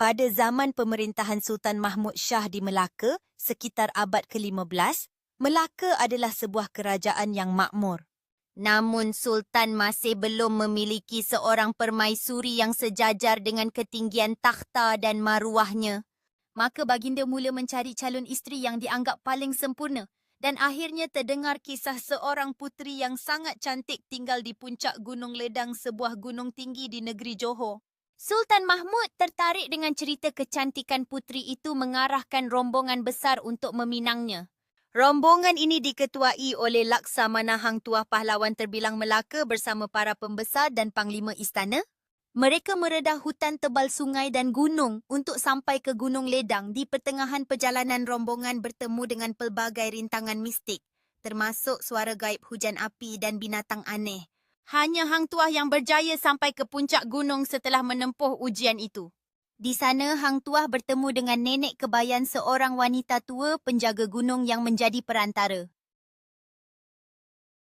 Pada zaman pemerintahan Sultan Mahmud Shah di Melaka sekitar abad ke-15, Melaka adalah sebuah kerajaan yang makmur. Namun Sultan masih belum memiliki seorang permaisuri yang sejajar dengan ketinggian takhta dan maruahnya. Maka baginda mula mencari calon isteri yang dianggap paling sempurna dan akhirnya terdengar kisah seorang puteri yang sangat cantik tinggal di puncak Gunung Ledang sebuah gunung tinggi di negeri Johor. Sultan Mahmud tertarik dengan cerita kecantikan puteri itu mengarahkan rombongan besar untuk meminangnya. Rombongan ini diketuai oleh Laksamana Hang Tuah Pahlawan Terbilang Melaka bersama para pembesar dan panglima istana. Mereka meredah hutan tebal sungai dan gunung untuk sampai ke Gunung Ledang di pertengahan perjalanan rombongan bertemu dengan pelbagai rintangan mistik, termasuk suara gaib hujan api dan binatang aneh. Hanya Hang Tuah yang berjaya sampai ke puncak gunung setelah menempuh ujian itu. Di sana, Hang Tuah bertemu dengan nenek kebayan seorang wanita tua penjaga gunung yang menjadi perantara.